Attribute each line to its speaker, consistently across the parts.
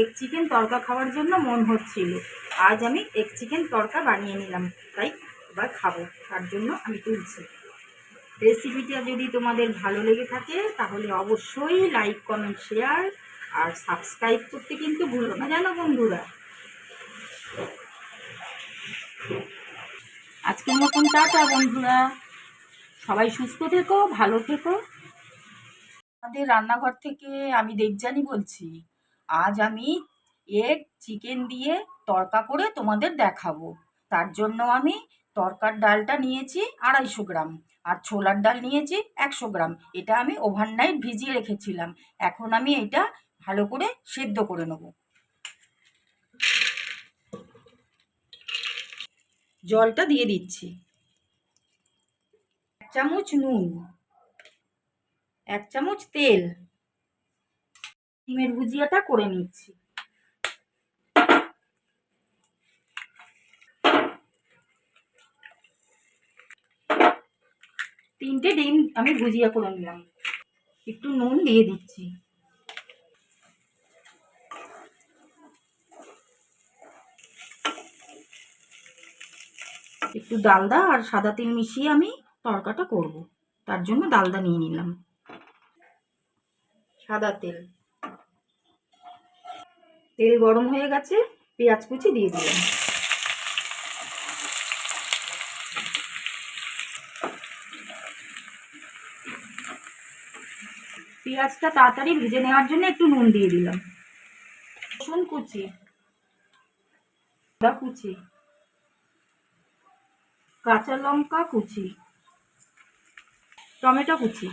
Speaker 1: Egg chicken তরকা খাওয়ার জন্য মন হচ্ছিল। আজ আমি এগ চিকেন তরকা বানিয়ে নিলাম। তাই এবার খাব। তার জন্য আমি তুলছি। রেসিপিটা যদি তোমাদের ভালো লেগে থাকে, তাহলে অবশ্যই লাইক কমেন্ট শেয়ার আর সাবস্ক্রাইব করতে কিন্তু ভুলো না, জানো বন্ধুরা? আজকের মতন টাটা বন্ধুরা। সবাই সুস্থ থেকো, ভালো থেকো। আমাদের রান্নাঘর থেকে আমি দেবজানি বলছি। আজ আমি এগ চিকেন দিয়ে তড়কা করে তোমাদের দেখাবো। তার জন্য আমি তরকার ডালটা নিয়েছি আড়াইশো গ্রাম আর ছোলার ডাল নিয়েছি একশো গ্রাম। এটা আমি ওভারনাইট ভিজিয়ে রেখেছিলাম। এখন আমি এটা ভালো করে সেদ্ধ করে নেব। জলটা দিয়ে দিচ্ছি। এক চামচ নুন, এক চামচ তেল ডিমের ভুজিয়াটা করে নিচ্ছি। তিনটে ডিম আমি ভুজিয়া করে নিলাম। একটু নুন দিয়ে দিচ্ছি। একটু ডালদা আর সাদা তেল মিশিয়ে আমি তড়কাটা করব। তার জন্য ডালদা নিয়ে নিলাম। সাদা তেল। তেল গরম হয়ে গেছে, পেঁয়াজ কুচি দিয়ে দিলাম। পেঁয়াজটা তাড়াতাড়ি ভেজে নেওয়ার জন্য একটু নুন দিয়ে দিলাম। রসুন কুচি, আদা কুচি, কাঁচা লঙ্কা কুচি, টমেটো কুচি।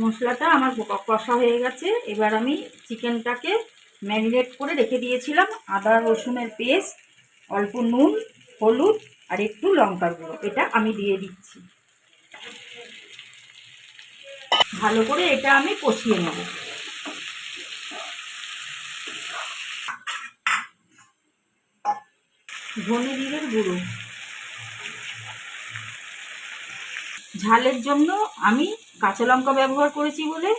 Speaker 1: মশলাটা আমার কষা হয়ে গেছে। এবার আমি চিকেনটাকে ম্যারিনেট করে রেখে দিয়েছিলাম। আদা, রসুনের পেস্ট, অল্প নুন, হলুদ আর একটু লঙ্কার গুঁড়ো। এটা আমি দিয়ে দিচ্ছি। ভালো করে এটা আমি কষিয়ে নেব। ধনে জিরের গুঁড়ো। ঝালের জন্য আমি কাঁচা লঙ্কা ব্যবহার করেছি বলে,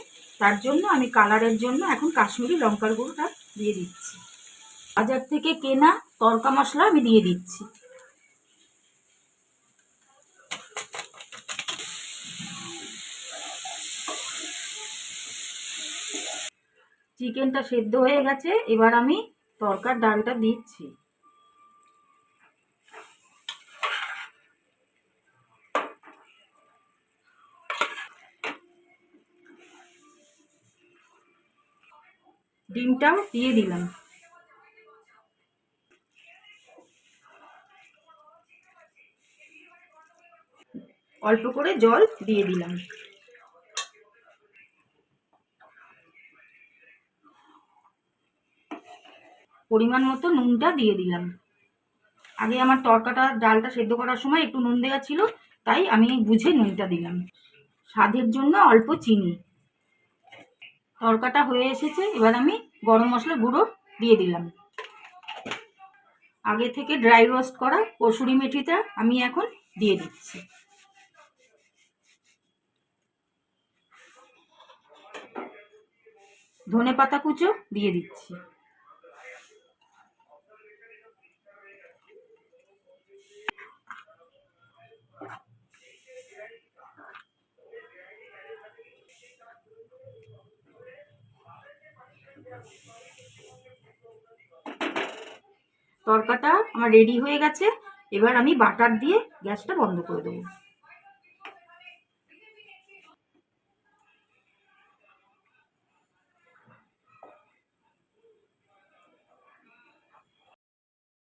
Speaker 1: তার জন্য আমি কালারের জন্য এখন কাশ্মীরি লঙ্কার গুঁড়োটা দিয়ে দিচ্ছি। বাজার থেকে কেনা তরকা মশলা আমি দিয়ে দিচ্ছি। চিকেনটা সেদ্ধ হয়ে গেছে, এবার আমি তরকার ডালটা দিচ্ছি। ডিমটাও দিয়ে দিলাম। অল্প করে জল দিয়ে দিলাম। পরিমাণ মতো নুনটা দিয়ে দিলাম। আগে আমার তরকাটা, ডালটা সেদ্ধ করার সময় একটু নুন দেওয়া ছিল, তাই আমি বুঝে নুনটা দিলাম। স্বাদের জন্য অল্প চিনি। তরকাটা হয়ে এসেছে, এবার আমি গরম মশলা গুঁড়ো দিয়ে দিলাম। আগে থেকে ড্রাই রোস্ট করা কসুরি মেথিটা আমি এখন দিয়ে দিচ্ছি। ধনে পাতা কুচো দিয়ে দিচ্ছি। তরকাটা আমার রেডি হয়ে গেছে। এবার আমি বাটার দিয়ে গ্যাসটা বন্ধ করে দেবো।